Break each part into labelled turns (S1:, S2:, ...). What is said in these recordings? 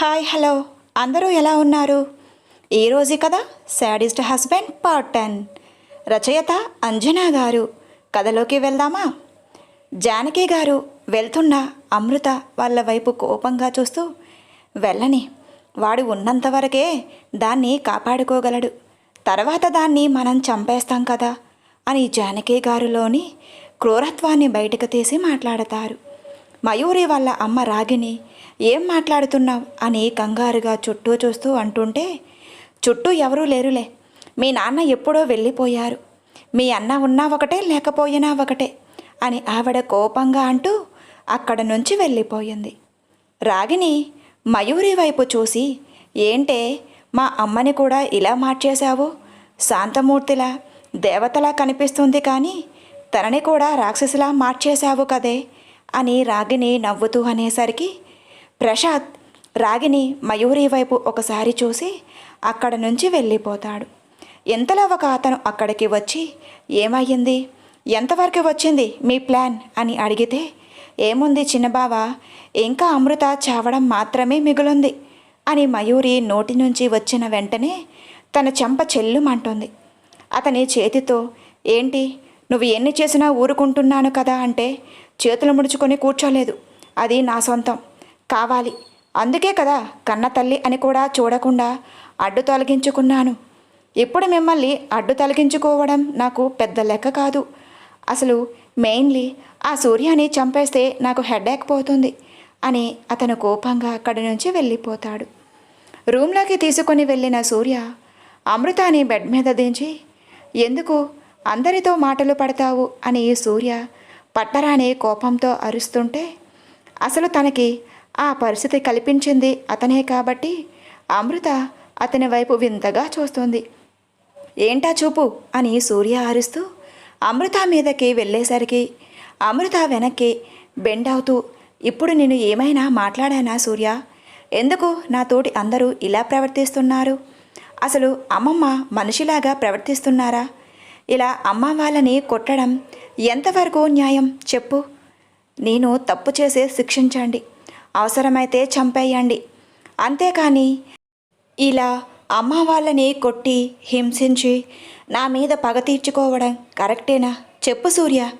S1: Hi hello. అందరూ ఎలా ఉన్నారు? ఈరోజు కదా శాడిస్ట్ హస్బెండ్ పార్ట్ టెన్. రచయిత అంజనా గారు. కథలోకి వెళ్దామా? జానకి గారు వెళ్తున్న అమృత వాళ్ళ వైపు కోపంగా చూస్తూ వెళ్ళని. వాడు ఉన్నంతవరకే దాన్ని కాపాడుకోగలడు. తర్వాత దాన్ని మనం చంపేస్తాం కదా అని జానకి గారులోని క్రూరత్వాన్ని బయటకు తీసి మాట్లాడతారు. మయూరి వాళ్ళ అమ్మ రాగిని ఏం మాట్లాడుతున్నావు? అని కంగారుగా చుట్టూ చూస్తూ అంటుంటే చుట్టూ ఎవరూ లేరులే. మీ నాన్న ఎప్పుడో వెళ్ళిపోయారు. మీ అన్న ఉన్నా ఒకటే లేకపోయినా ఒకటే అని ఆవిడ కోపంగా అంటూ అక్కడ నుంచి వెళ్ళిపోయింది. రాగిని మయూరి వైపు చూసి ఏంటే మా అమ్మని కూడా ఇలా మార్చేశావు? శాంతమూర్తిలా దేవతలా కనిపిస్తుంది కానీ తనని కూడా రాక్షసిలా మార్చేశావు కదే అని రాగిని నవ్వుతూ అనేసరికి ప్రశాంత్ రాగిని మయూరి వైపు ఒకసారి చూసి అక్కడ నుంచి వెళ్ళిపోతాడు. ఎంతలో ఒక అతను అక్కడికి వచ్చి ఏమయ్యింది? ఎంతవరకు వచ్చింది మీ ప్లాన్? అని అడిగితే ఏముంది చిన్నబావ ఇంకా అమృత చావడం మాత్రమే మిగులుంది అని మయూరి నోటి నుంచి వచ్చిన వెంటనే తన చెంప చెల్లుమంటుంది. అతని చేతితో ఏంటి? నువ్వు ఎన్ని చేసినా ఊరుకుంటున్నాను కదా అంటే చేతులు ముడుచుకొని కూర్చోలేదు. అది నా సొంతం. కావాలి. అందుకే కదా కన్న తల్లి అని కూడా చూడకుండా అడ్డు తొలగించుకున్నాను. ఇప్పుడు మిమ్మల్ని అడ్డు తొలగించుకోవడం నాకు పెద్ద లెక్క కాదు. అసలు మెయిన్లీ ఆ సూర్యాని చంపేస్తే నాకు హెడేక్ పోతుంది అని అతను కోపంగా అక్కడి నుంచి వెళ్ళిపోతాడు. రూమ్లోకి తీసుకొని వెళ్ళిన సూర్య అమృతాని బెడ్ మీద దించి ఎందుకు అందరితో మాటలు పడతావు? అని సూర్య పట్టరాని కోపంతో అరుస్తుంటే అసలు తనకి ఆ పరిస్థితి కల్పించింది అతనే కాబట్టి అమృత అతని వైపు వింతగా చూస్తుంది. ఏంటా చూపు? అని సూర్య అరుస్తూ అమృత మీదకి వెళ్ళేసరికి అమృత వెనక్కి బెండ్ అవుతూ ఇప్పుడు నేను ఏమైనా మాట్లాడానా సూర్య? ఎందుకు నాతోటి అందరూ ఇలా ప్రవర్తిస్తున్నారు? అసలు అమ్మమ్మ మనిషిలాగా ప్రవర్తిస్తున్నారా? ఇలా అమ్మ వాళ్ళని కొట్టడం ఎంతవరకు న్యాయం? చెప్పు. నేను తప్పు చేసే శిక్షించండి. అవసరమైతే చంపేయండి. అంతేకాని ఇలా అమ్మ వాళ్ళని కొట్టి హింసించి నా మీద పగ తీర్చుకోవడం కరెక్టేనా? చెప్పు సూర్య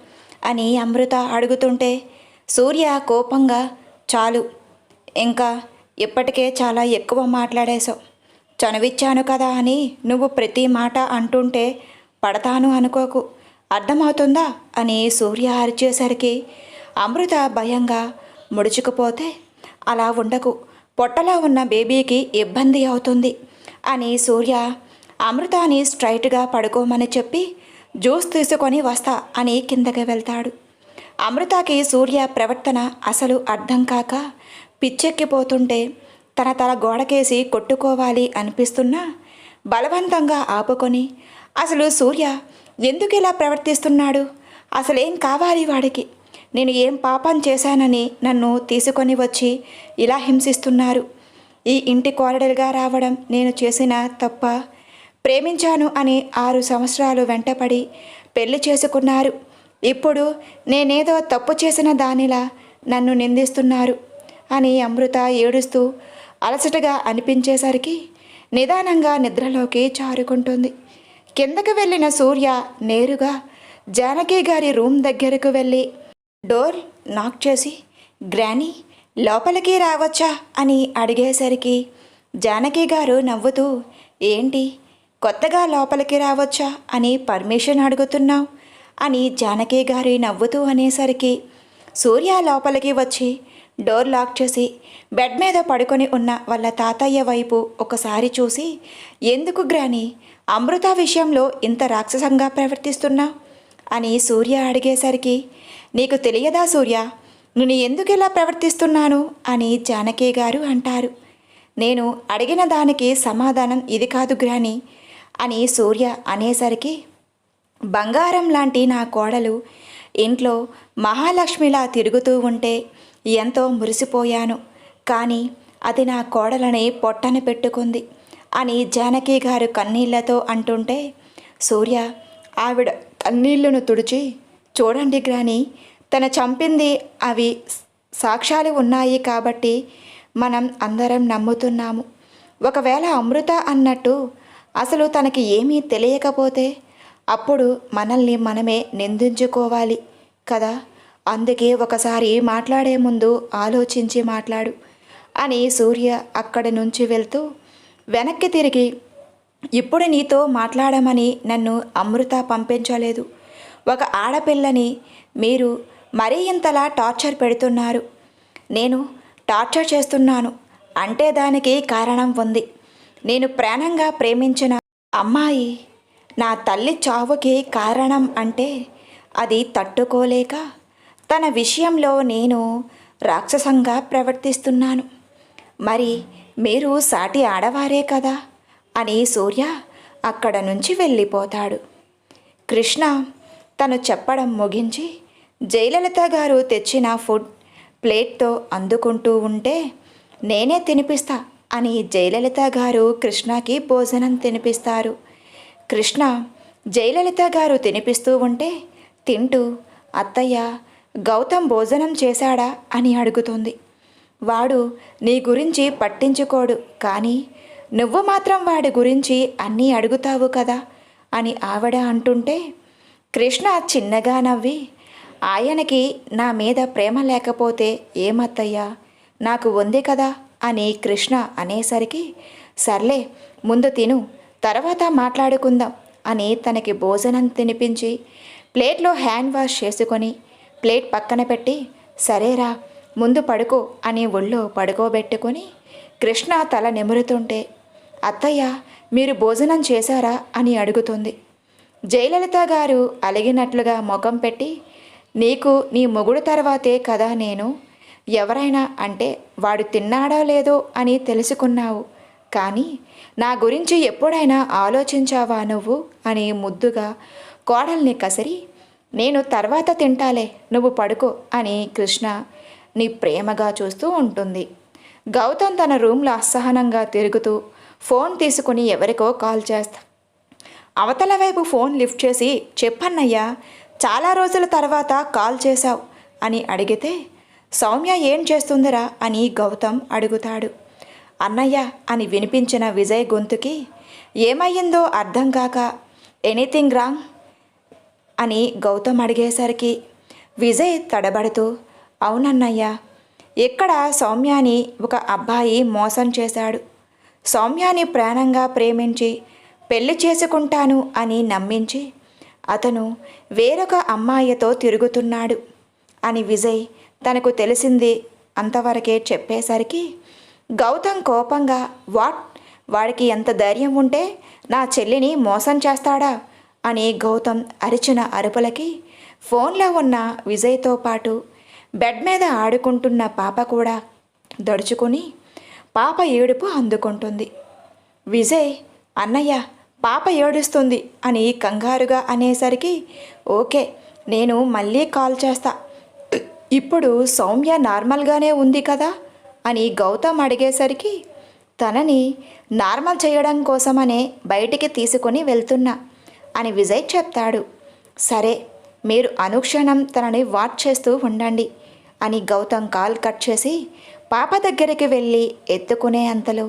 S1: అని అమృత అడుగుతుంటే సూర్య కోపంగా చాలు ఇంకా ఇప్పటికే చాలా ఎక్కువ మాట్లాడేశావు. చనువిచ్చాను కదా అని నువ్వు ప్రతి మాట అంటుంటే పడతాను అనుకోకు. అర్థమవుతుందా? అని సూర్య అరిచేసరికి అమృత భయంగా ముడుచుకుపోతే అలా ఉండకు. పొట్టలో ఉన్న బేబీకి ఇబ్బంది అవుతుంది అని సూర్య అమృతాని స్ట్రైట్గా పడుకోమని చెప్పి జ్యూస్ తీసుకొని వస్తా అని కిందకి వెళ్తాడు. అమృతకి సూర్య ప్రవర్తన అసలు అర్థం కాక పిచ్చెక్కిపోతుంటే తన తల గోడకేసి కొట్టుకోవాలి అనిపిస్తున్నా బలవంతంగా ఆపుకొని అసలు సూర్య ఎందుకు ఇలా ప్రవర్తిస్తున్నాడు? అసలేం కావాలి వాడికి? నేను ఏం పాపం చేశానని నన్ను తీసుకొని వచ్చి ఇలా హింసిస్తున్నారు. ఈ ఇంటి కోరడలుగా రావడం నేను చేసిన తప్ప ప్రేమించాను అని ఆరు సంవత్సరాలు వెంటపడి పెళ్ళి చేసుకున్నారు. ఇప్పుడు నేనేదో తప్పు చేసిన దానిలా నన్ను నిందిస్తున్నారు అని అమృత ఏడుస్తూ అలసటగా అనిపించేసరికి నిదానంగా నిద్రలోకి చారుకుంటుంది. కిందకు వెళ్ళిన సూర్య నేరుగా జానకి గారి రూమ్ దగ్గరకు వెళ్ళి డోర్ నాక్ చేసి గ్రానీ లోపలికి రావచ్చా? అని అడిగేసరికి జానకి గారు నవ్వుతూ ఏంటి కొత్తగా లోపలికి రావచ్చా అని పర్మిషన్ అడుగుతున్నావు? అని జానకి గారి నవ్వుతూ అనేసరికి సూర్య లోపలికి వచ్చి డోర్ లాక్ చేసి బెడ్ మీద పడుకొని ఉన్న వాళ్ళ తాతయ్య వైపు ఒకసారి చూసి ఎందుకు గ్రాని అమృత విషయంలో ఇంత రాక్షసంగా ప్రవర్తిస్తున్నావు? అని సూర్య అడిగేసరికి నీకు తెలియదా సూర్య? నేను ఎందుకు ఇలా ప్రవర్తిస్తున్నాను? అని జానకి గారు అంటారు. నేను అడిగిన దానికి సమాధానం ఇది కాదు గ్రాని అని సూర్య అనేసరికి బంగారం లాంటి నా కోడలు ఇంట్లో మహాలక్ష్మిలా తిరుగుతూ ఉంటే ఎంతో మురిసిపోయాను. కానీ అది నా కోడలని పొట్టన పెట్టుకుంది అని జానకి గారు కన్నీళ్ళతో అంటుంటే సూర్య ఆవిడ కన్నీళ్ళను తుడిచి చూడండి గ్రాని తన చంపింది అవి సాక్ష్యాలు ఉన్నాయి కాబట్టి మనం అందరం నమ్ముతున్నాము. ఒకవేళ అమృత అన్నట్టు అసలు తనకి ఏమీ తెలియకపోతే అప్పుడు మనల్ని మనమే నిందించుకోవాలి కదా? అందుకే ఒకసారి మాట్లాడే ముందు ఆలోచించి మాట్లాడు అని సూర్య అక్కడి నుంచి వెళ్తూ వెనక్కి తిరిగి ఇప్పుడు నీతో మాట్లాడమని నన్ను అమృత పంపించలేదు. ఒక ఆడపిల్లని మీరు మరీ ఇంతలా టార్చర్ పెడుతున్నారు. నేను టార్చర్ చేస్తున్నాను. అంటే దానికి కారణం ఉంది. నేను ప్రాణంగా ప్రేమించిన అమ్మాయి నా తల్లి చావుకి కారణం అంటే అది తట్టుకోలేక తన విషయంలో నేను రాక్షసంగా ప్రవర్తిస్తున్నాను. మరి మీరు సాటి ఆడవారే కదా అని సూర్య అక్కడ నుంచి వెళ్ళిపోతాడు. కృష్ణ తను చెప్పడం ముగించి జయలలిత గారు తెచ్చిన ఫుడ్ ప్లేట్తో అందుకుంటూ ఉంటే నేనే తినిపిస్తా అని జయలలిత గారు కృష్ణకి భోజనం తినిపిస్తారు. కృష్ణ జయలలిత గారు తినిపిస్తూ ఉంటే తింటూ అత్తయ్య గౌతమ్ భోజనం చేశాడా? అని అడుగుతుంది. వాడు నీ గురించి పట్టించుకోడు కానీ నువ్వు మాత్రం వాడి గురించి అన్నీ అడుగుతావు కదా? అని ఆవిడ అంటుంటే కృష్ణ చిన్నగా నవ్వి ఆయనకి నా మీద ప్రేమ లేకపోతే ఏమత్తయ్యా? నాకు ఉంది కదా అని కృష్ణ అనేసరికి సర్లే ముందు తిను తర్వాత మాట్లాడుకుందాం అని తనకి భోజనం తినిపించి ప్లేట్లో హ్యాండ్ వాష్ చేసుకొని ప్లేట్ పక్కన పెట్టి సరేరా ముందు పడుకో అని ఒళ్ళో పడుకోబెట్టుకొని కృష్ణ తల నిమురుతుంటే అత్తయ్య మీరు భోజనం చేశారా అని అడుగుతుంది. జయలలిత గారు అలిగినట్లుగా ముఖం పెట్టి నీకు నీ మొగుడు తర్వాతే కదా నేను? ఎవరైనా అంటే వాడు తిన్నాడో లేదో అని తెలుసుకున్నావు. కానీ నా గురించి ఎప్పుడైనా ఆలోచించావా నువ్వు? అని ముద్దుగా కోడల్ని కసిరి నేను తర్వాత తింటాలే నువ్వు పడుకో అని కృష్ణ నీ ప్రేమగా చూస్తూ ఉంటుంది. గౌతమ్ తన రూమ్లో అసహనంగా తిరుగుతూ ఫోన్ తీసుకుని ఎవరికో కాల్ చేస్తా అవతల వైపు ఫోన్ లిఫ్ట్ చేసి చెప్పన్నయ్యా చాలా రోజుల తర్వాత కాల్ చేశావు అని అడిగితే సౌమ్య ఏం చేస్తుందిరా? అని గౌతమ్ అడుగుతాడు. అన్నయ్య అని వినిపించిన విజయ్ గొంతుకి ఏమయ్యిందో అర్థం కాక ఎనీథింగ్ రాంగ్? అని గౌతమ్ అడిగేసరికి విజయ్ తడబడుతూ అవునన్నయ్య ఇక్కడ సౌమ్యాని ఒక అబ్బాయి మోసం చేశాడు. సౌమ్యాని ప్రాణంగా ప్రేమించి పెళ్ళి చేసుకుంటాను అని నమ్మించి అతను వేరొక అమ్మాయితో తిరుగుతున్నాడు అని విజయ్ తనకు తెలిసింది అంతవరకే చెప్పేసరికి గౌతమ్ కోపంగా వాట్? వాడికి ఎంత ధైర్యం ఉంటే నా చెల్లిని మోసం చేస్తాడా? అని గౌతమ్ అరిచిన అరుపులకి ఫోన్లో ఉన్న విజయ్తో పాటు బెడ్ మీద ఆడుకుంటున్న పాప కూడా దడుచుకుని పాప ఏడుపు అందుకుంటుంది. విజయ్ అన్నయ్య పాప ఏడుస్తుంది అని కంగారుగా అనేసరికి ఓకే నేను మళ్ళీ కాల్ చేస్తా. ఇప్పుడు సౌమ్య నార్మల్గానే ఉంది కదా అని గౌతమ్ అడిగేసరికి తనని నార్మల్ చేయడం కోసమనే బయటికి తీసుకొని వెళ్తున్నా అని విజయ్ చెప్తాడు. సరే మీరు అనుక్షణం తనని వాచ్ చేస్తూ ఉండండి అని గౌతమ్ కాల్ కట్ చేసి పాప దగ్గరికి వెళ్ళి ఎత్తుకునే అంతలో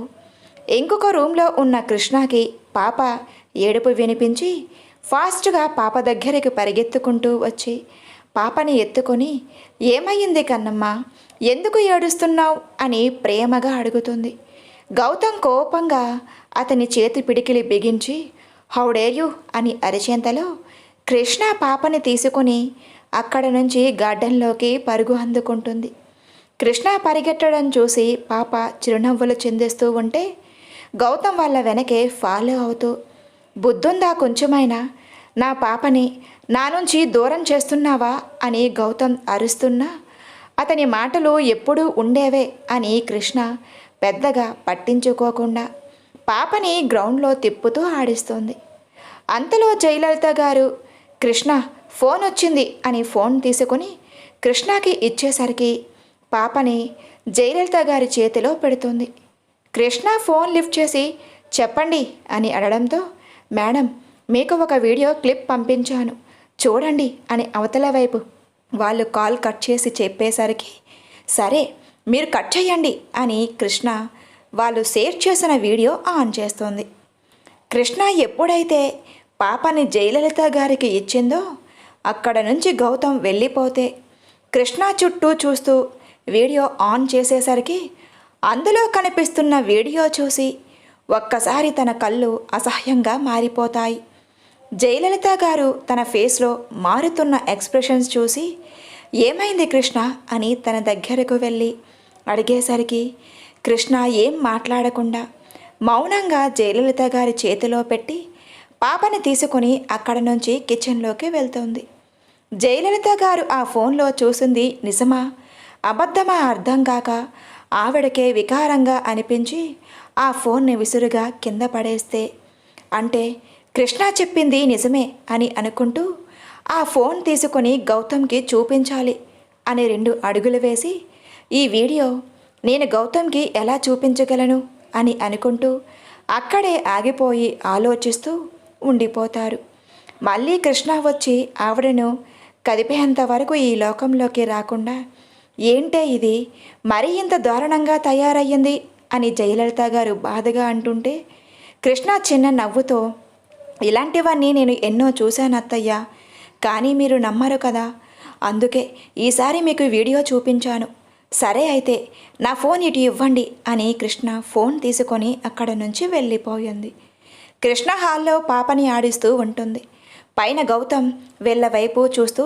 S1: ఇంకొక రూమ్లో ఉన్న కృష్ణకి పాప ఏడుపు వినిపించి ఫాస్ట్గా పాప దగ్గరికి పరిగెత్తుకుంటూ వచ్చి పాపని ఎత్తుకొని ఏమయ్యింది కన్నమ్మ? ఎందుకు ఏడుస్తున్నావు? అని ప్రేమగా అడుగుతుంది. గౌతమ్ కోపంగా అతని చేతి పిడికిలి బిగించి హౌడేయు అని అరిచేంతలో కృష్ణ పాపని తీసుకుని అక్కడ నుంచి గార్డెన్లోకి పరుగు అందుకుంటుంది. కృష్ణ పరిగెట్టడం చూసి పాప చిరునవ్వులు చెందిస్తూ ఉంటే గౌతమ్ వాళ్ళ వెనకే ఫాలో అవుతూ బుద్ధుందా కొంచెమైనా? నా పాపని నా నుంచి దూరం చేస్తున్నావా? అని గౌతమ్ అరుస్తున్నా అతని మాటలు ఎప్పుడూ ఉండేవే? అని కృష్ణ పెద్దగా పట్టించుకోకుండా పాపని గ్రౌండ్లో తిప్పుతూ ఆడిస్తుంది. అంతలో జయలలిత గారు కృష్ణ ఫోన్ వచ్చింది అని ఫోన్ తీసుకుని కృష్ణకి ఇచ్చేసరికి పాపని జయలలిత గారి చేతిలో పెడుతుంది. కృష్ణ ఫోన్ లిఫ్ట్ చేసి చెప్పండి అని అడగడంతో మేడం మీకు ఒక వీడియో క్లిప్ పంపించాను. చూడండి అని అవతల వైపు వాళ్ళు కాల్ కట్ చేసి చెప్పేసరికి సరే మీరు కట్ చేయండి అని కృష్ణ వాళ్ళు షేర్ చేసిన వీడియో ఆన్ చేస్తుంది. కృష్ణ ఎప్పుడైతే పాపని జయలలిత గారికి ఇచ్చిందో అక్కడ నుంచి గౌతమ్ వెళ్ళిపోతే కృష్ణ చుట్టూ చూస్తూ వీడియో ఆన్ చేసేసరికి అందులో కనిపిస్తున్న వీడియో చూసి ఒక్కసారి తన కళ్ళు అసహ్యంగా మారిపోతాయి. జయలలిత గారు తన ఫేస్లో మారుతున్న ఎక్స్ప్రెషన్స్ చూసి ఏమైంది కృష్ణ? అని తన దగ్గరకు వెళ్ళి అడిగేసరికి కృష్ణ ఏం మాట్లాడకుండా మౌనంగా జయలలిత గారి చేతిలో పెట్టి పాపని తీసుకొని అక్కడ నుంచి కిచెన్లోకి వెళ్తుంది. జయలలిత గారు ఆ ఫోన్లో చూసింది నిజమా? అబద్ధమా అర్థం కాక ఆవిడకే వికారంగా అనిపించి ఆ ఫోన్ని విసురుగా కింద పడేస్తే అంటే కృష్ణ చెప్పింది నిజమే అని అనుకుంటూ ఆ ఫోన్ తీసుకొని గౌతమ్కి చూపించాలి అని రెండు అడుగులు వేసి ఈ వీడియో నేను గౌతమ్కి ఎలా చూపించగలను అని అనుకుంటూ అక్కడే ఆగిపోయి ఆలోచిస్తూ ఉండిపోతారు. మళ్ళీ కృష్ణ వచ్చి ఆవిడను కదిపేంత వరకు ఈ లోకంలోకి రాకుండా ఏంటే ఇది? మరీ ఇంత దారుణంగా తయారయ్యింది? అని జయలలిత గారు బాధగా అంటుంటే కృష్ణ చిన్న నవ్వుతో ఇలాంటివన్నీ నేను ఎన్నో చూశాను అత్తయ్య కానీ మీరు నమ్మరు కదా. అందుకే ఈసారి మీకు వీడియో చూపించాను. సరే అయితే నా ఫోన్ ఇటు ఇవ్వండి అని కృష్ణ ఫోన్ తీసుకొని అక్కడ నుంచి వెళ్ళిపోయింది. కృష్ణ హాల్లో పాపని ఆడిస్తూ ఉంటుంది. పైన గౌతమ్ వెళ్ళవైపు చూస్తూ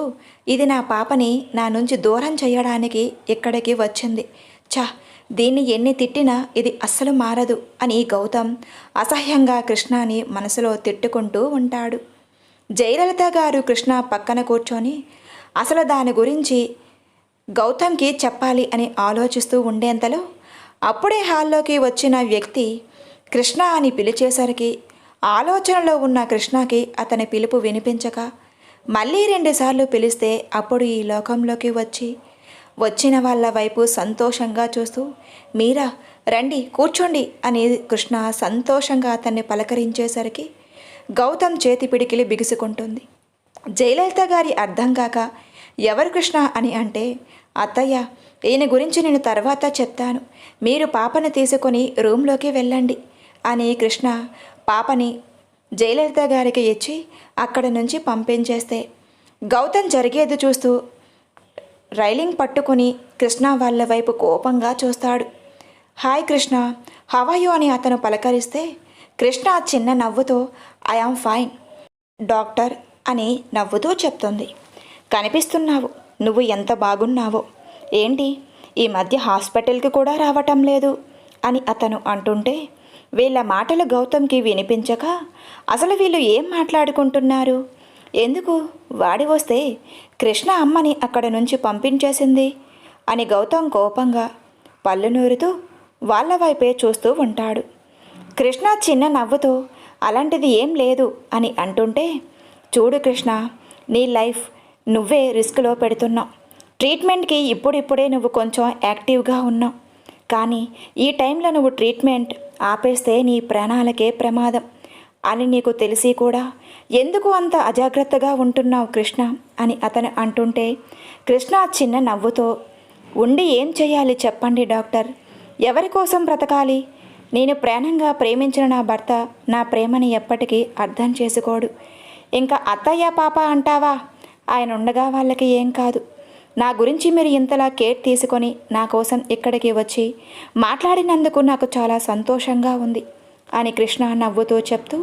S1: ఇది నా పాపని నా నుంచి దూరం చేయడానికి ఇక్కడికి వచ్చింది. చా దీన్ని ఎన్ని తిట్టినా ఇది అస్సలు మారదు అని గౌతమ్ అసహ్యంగా కృష్ణాని మనసులో తిట్టుకుంటూ ఉంటాడు. జయలలిత గారు కృష్ణ పక్కన కూర్చొని అసలు దాని గురించి గౌతమ్కి చెప్పాలి అని ఆలోచిస్తూ ఉండేంతలో అప్పుడే హాల్లోకి వచ్చిన వ్యక్తి కృష్ణ అని పిలిచేసరికి ఆలోచనలో ఉన్న కృష్ణకి అతని పిలుపు వినిపించక మళ్ళీ రెండుసార్లు పిలిస్తే అప్పుడు ఈ లోకంలోకి వచ్చి వచ్చిన వాళ్ళ వైపు సంతోషంగా చూస్తూ మీరా రండి కూర్చోండి అని కృష్ణ సంతోషంగా అతన్ని పలకరించేసరికి గౌతమ్ చేతి పిడికిలి బిగుసుకుంటుంది. జయలలిత గారి అర్థం కాక ఎవరు కృష్ణ? అని అంటే అత్తయ్య ఈయన గురించి నేను తర్వాత చెప్తాను. మీరు పాపను తీసుకొని రూమ్లోకి వెళ్ళండి అని కృష్ణ పాపని జయలలిత గారికి ఇచ్చి అక్కడ నుంచి పంపించేస్తే గౌతమ్ జరిగేది చూస్తూ రైలింగ్ పట్టుకుని కృష్ణ వాళ్ళ వైపు కోపంగా చూస్తాడు. హాయ్ కృష్ణ హవాయు అని అతను పలకరిస్తే కృష్ణ చిన్న నవ్వుతో ఐ ఫైన్ డాక్టర్ అని నవ్వుతూ చెప్తుంది. కనిపిస్తున్నావు నువ్వు ఎంత బాగున్నావో. ఏంటి ఈ మధ్య హాస్పిటల్కి కూడా రావటం లేదు అని అతను అంటుంటే వీళ్ళ మాటలు గౌతమ్కి వినిపించక అసలు వీళ్ళు ఏం మాట్లాడుకుంటున్నారు? ఎందుకు? వాడి వస్తే కృష్ణ అమ్మని అక్కడ నుంచి పంపించేసింది అని గౌతమ్ కోపంగా పళ్ళు నూరుతూ వాళ్ళ వైపే చూస్తూ ఉంటాడు. కృష్ణ చిన్న నవ్వుతో అలాంటిది ఏం లేదు అని అంటుంటే చూడు కృష్ణ నీ లైఫ్ నువ్వే రిస్క్లో పెడుతున్నావు. ట్రీట్మెంట్కి ఇప్పుడిప్పుడే నువ్వు కొంచెం యాక్టివ్గా ఉన్నావు. కానీ ఈ టైంలో నువ్వు ట్రీట్మెంట్ ఆపేస్తే నీ ప్రాణాలకే ప్రమాదం అని నీకు తెలిసి కూడా ఎందుకు అంత అజాగ్రత్తగా ఉంటున్నావు కృష్ణ అని అతను అంటుంటే కృష్ణ చిన్న నవ్వుతో ఉండి ఏం చేయాలి చెప్పండి డాక్టర్. ఎవరి కోసం బ్రతకాలి? నేను ప్రాణంగా ప్రేమించిన నా భర్త నా ప్రేమని ఎప్పటికీ అర్థం చేసుకోడు. ఇంకా అత్తయ్య పాప అంటావా? ఆయన ఉండగా వాళ్ళకి ఏం కాదు. నా గురించి మీరు ఇంతలా కేర్ తీసుకొని నా కోసం ఇక్కడికి వచ్చి మాట్లాడినందుకు నాకు చాలా సంతోషంగా ఉంది అని కృష్ణ నవ్వుతూ చెప్తూ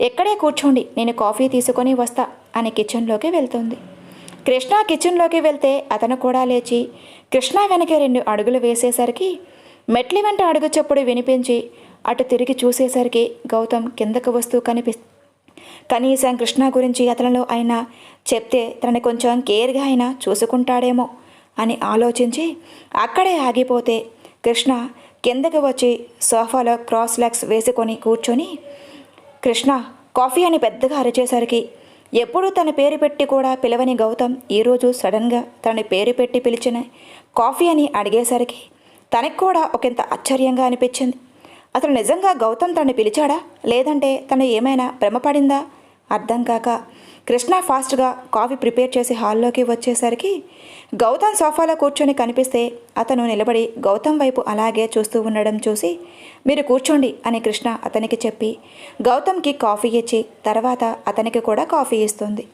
S1: ఎక్కడే కూర్చోండి నేను కాఫీ తీసుకొని వస్తా అని కిచెన్లోకి వెళ్తుంది. కృష్ణ కిచెన్లోకి వెళ్తే అతను కూడా లేచి కృష్ణ వెనక రెండు అడుగులు వేసేసరికి మెట్లి వెంట అడుగు చప్పుడు వినిపించి అటు తిరిగి చూసేసరికి గౌతమ్ కిందకు వస్తూ కనిపి కనీసం కృష్ణ గురించి అతనిలో అయినా చెప్తే తనని కొంచెం కేర్గా అయినా చూసుకుంటాడేమో అని ఆలోచించి అక్కడే ఆగిపోతే కృష్ణ కిందకి వచ్చి సోఫాలో క్రాస్ లెగ్స్ వేసుకొని కూర్చొని కృష్ణ కాఫీ అని పెద్దగా అరిచేసరికి ఎప్పుడూ తన పేరు పెట్టి కూడా పిలవని గౌతమ్ ఈరోజు సడన్గా తనని పేరు పెట్టి పిలిచిన కాఫీ అని అడిగేసరికి తనకు కూడా ఒకంత ఆశ్చర్యంగా అనిపించింది. అతను నిజంగా గౌతమ్ తనని పిలిచాడా? లేదంటే తను ఏమైనా భ్రమపడిందా? అర్థం కాక కృష్ణ ఫాస్ట్గా కాఫీ ప్రిపేర్ చేసి హాల్లోకి వచ్చేసరికి గౌతమ్ సోఫాలో కూర్చొని కనిపిస్తే అతను నిలబడి గౌతమ్ వైపు అలాగే చూస్తూ ఉండడం చూసి మీరు కూర్చోండి అని కృష్ణ అతనికి చెప్పి గౌతమ్కి కాఫీ ఇచ్చి తర్వాత అతనికి కూడా కాఫీ ఇస్తుంది.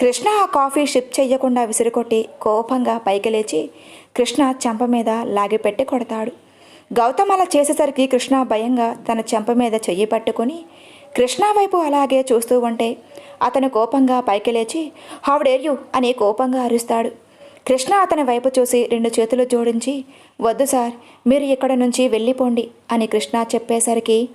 S1: కృష్ణ ఆ కాఫీ షిప్ చెయ్యకుండా విసిరికొట్టి కోపంగా పైకి లేచి కృష్ణ చెంప మీద లాగిపెట్టి కొడతాడు. గౌతమ్ అలా చేసేసరికి కృష్ణ భయంగా తన చెంప మీద చెయ్యి పట్టుకొని కృష్ణ వైపు అలాగే చూస్తూ ఉంటే అతను కోపంగా పైకి లేచి హౌడేర్ అని కోపంగా అరుస్తాడు. కృష్ణ అతని వైపు చూసి రెండు చేతులు జోడించి వద్దు సార్ మీరు ఇక్కడ నుంచి వెళ్ళిపోండి అని కృష్ణ చెప్పేసరికి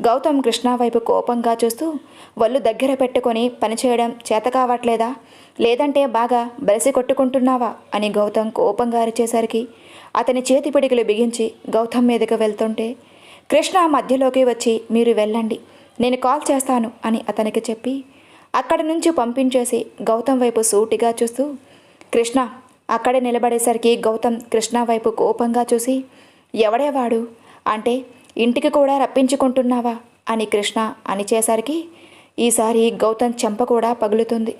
S1: గౌతమ్ కృష్ణ వైపు కోపంగా చూస్తూ వల్లు దగ్గర పెట్టుకొని పనిచేయడం చేత కావట్లేదా? లేదంటే బాగా బలిసి కొట్టుకుంటున్నావా? అని గౌతమ్ కోపంగా అరిచేసరికి అతని చేతి పిడికిలు బిగించి గౌతమ్ మీదకు వెళ్తుంటే కృష్ణ మధ్యలోకి వచ్చి మీరు వెళ్ళండి నేను కాల్ చేస్తాను అని అతనికి చెప్పి అక్కడి నుంచి పంపించేసి గౌతమ్ వైపు సూటిగా చూస్తూ కృష్ణ అక్కడే నిలబడేసరికి గౌతమ్ కృష్ణ వైపు కోపంగా చూసి ఎవడేవాడు అంటే ఇంటికి కూడా రప్పించుకుంటున్నావా? అని కృష్ణ అనిచేసరికి ఈసారి గౌతమ్ చెంప కూడా పగులుతుంది.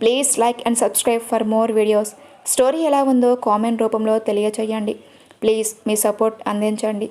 S1: Please like and subscribe for more videos. Story ఎలా ఉందో కామెంట్ రూపంలో తెలియచేయండి. ప్లీజ్ మీ సపోర్ట్ అందించండి.